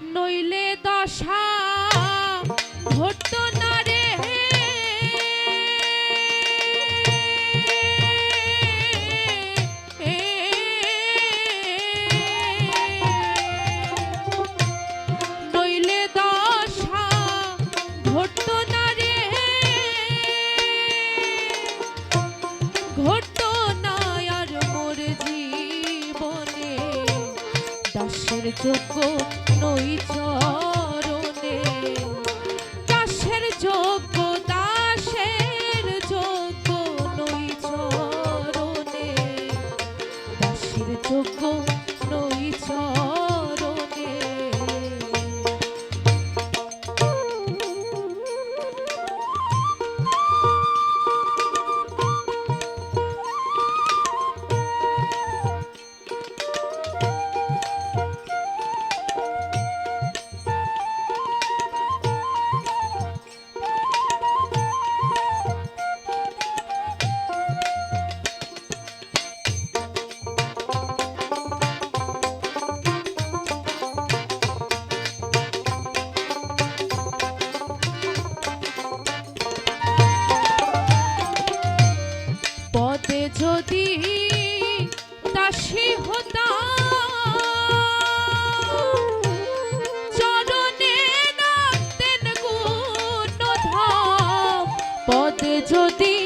নইলে দশা ঘটত না রে নইলে দশা ঘটত না রে আর জীবনে নই যদি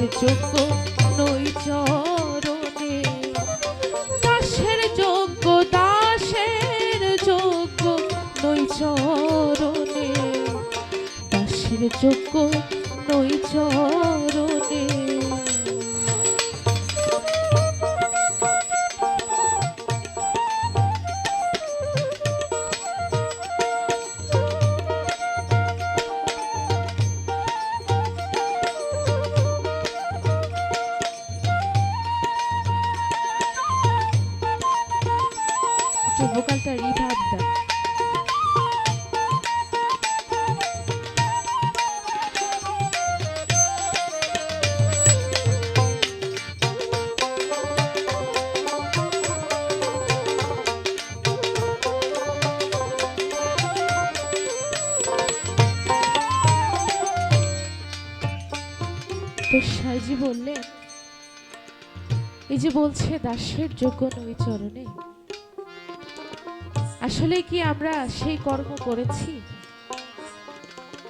দাসের যোগ্য নই চরণে। দাসের যোগ্য দাসের যোগ্য নই চরণে। দাসের যোগ্য একটু ভোকালটা রিভার্ব দাও তো সাইজি বললেন এই যে বলছে দাসের যোগ্য নই চরণে আসলে কি আমরা সেই কর্ম করেছি?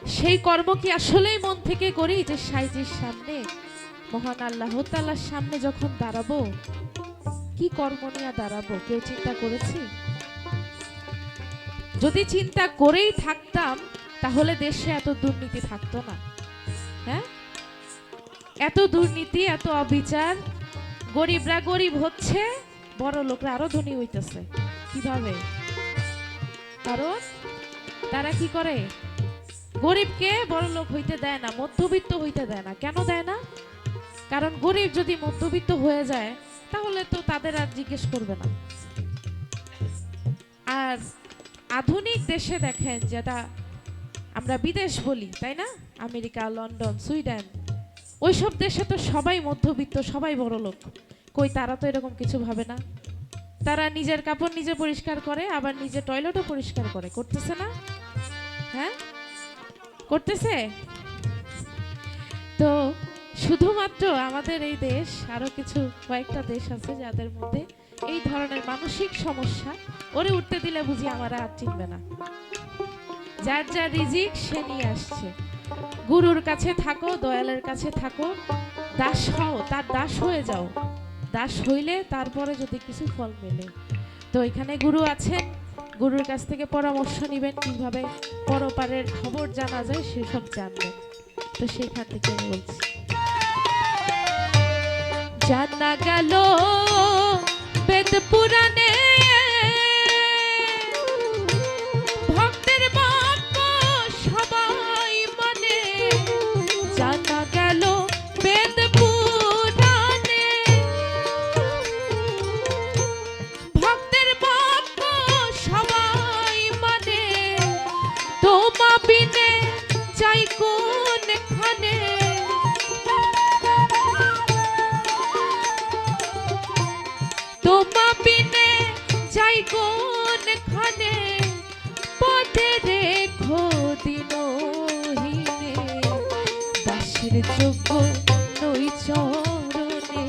সেই কর্ম কি আসলেই মন থেকে করি যে সাইজের সামনে, মহান আল্লাহ তাআলার সামনে যখন দাঁড়াবো? কি কর্ম নিয়ে দাঁড়াবো? কেউ চিন্তা করেছি? যদি চিন্তা করেই থাকতাম, তাহলে দেশে এত দুর্নীতি থাকতো না। হ্যাঁ? এত দুর্নীতি, এত অবিচার, গরিবরা গরিব হচ্ছে বড় লোকরা আরও ধনী হইতেছে। কীভাবে? কারণ তারা কি করে? গরিবকে বড় লোক হইতে দেয় না, মধ্যবিত্ত হইতে দেয় না। কেন দেয় না? কারণ গরিব যদি মধ্যবিত্ত হয়ে যায়, তাহলে তো তাদের আর জিজ্ঞেস করবে না। আর আধুনিক দেশে দেখেন যেটা আমরা বিদেশ বলি, তাই না? America, London, Sweden. ওইসব দেশে তো সবাই মধ্যবিত্ত, সবাই বড় লোক। কই তারা তো এরকম কিছু ভাবে না? তারা নিজের কাপড় নিজে পরিষ্কার করে, আবার নিজে টয়লেটও পরিষ্কার করে। করতেছে না? হ্যাঁ? করতেছে? তো শুধুমাত্র আমাদের এই দেশ, আরও কিছু কয়েকটা দেশ আছে যাদের মধ্যে এই ধরনের মানসিক সমস্যা, ওরে উঠতে দিলে বুঝি আমার আর চিনবে না। যার যা রিজিক, সে নিয়ে আসছে। গুরুর কাছে থাকো, দয়ালের কাছে থাকো, দাস হও, তার দাস হয়ে যাও। দাস হইলে তারপরে যদি কিছু ফল মেলে। তো এখানে গুরু আছেন, গুরুর কাছ থেকে পরামর্শ নেবেন কীভাবে পরপারের খবর জানা যায় সেসব জানবেন। তো সেখান থেকে বলছি। জানা গেল দাসের যোগ্য নই চরণে।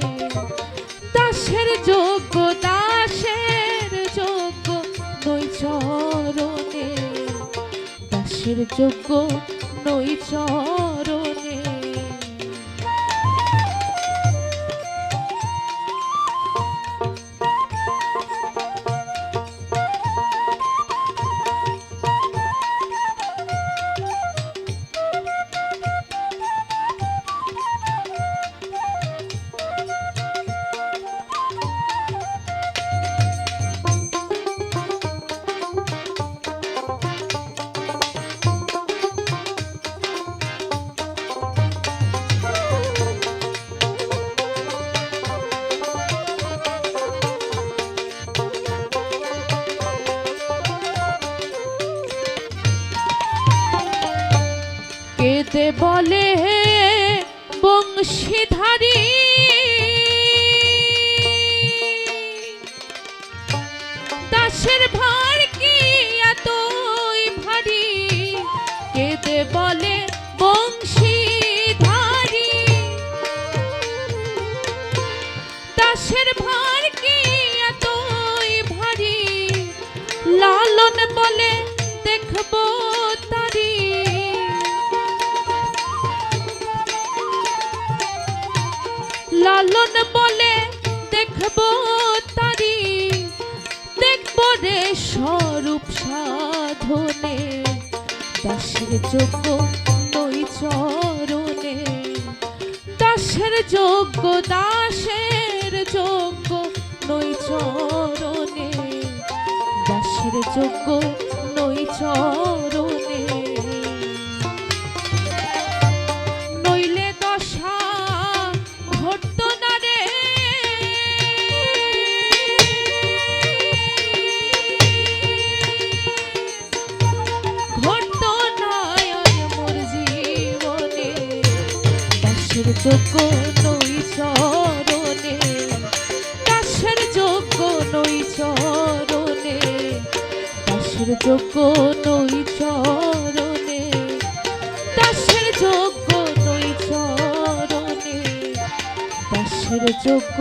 দাসের যোগ্য দাসের যোগ্য যোগ্য নই চরণে। কেঁদে বলে বংশীধারী! দাসের ভার কি এতই ভারী? কেঁদে বলে, বংশীধারী! দাসের ভার কি এতই ভারী? লালন বলে, দেখব লালন বলে দেখব তারি। দেখব রে স্বরূপ সাধনে, দাসের যোগ্য নই চরণে। দাসের যোগ্য দাসের যোগ্য নই চরণে। দাসের যোগ্য নই চরণে। যোগ্য নই চরণে, দাসের যোগ্য নই চরণে, দাসের যোগ্য নই চরণে, দাসের যোগ্য নই চরণে, দাসের যোগ্য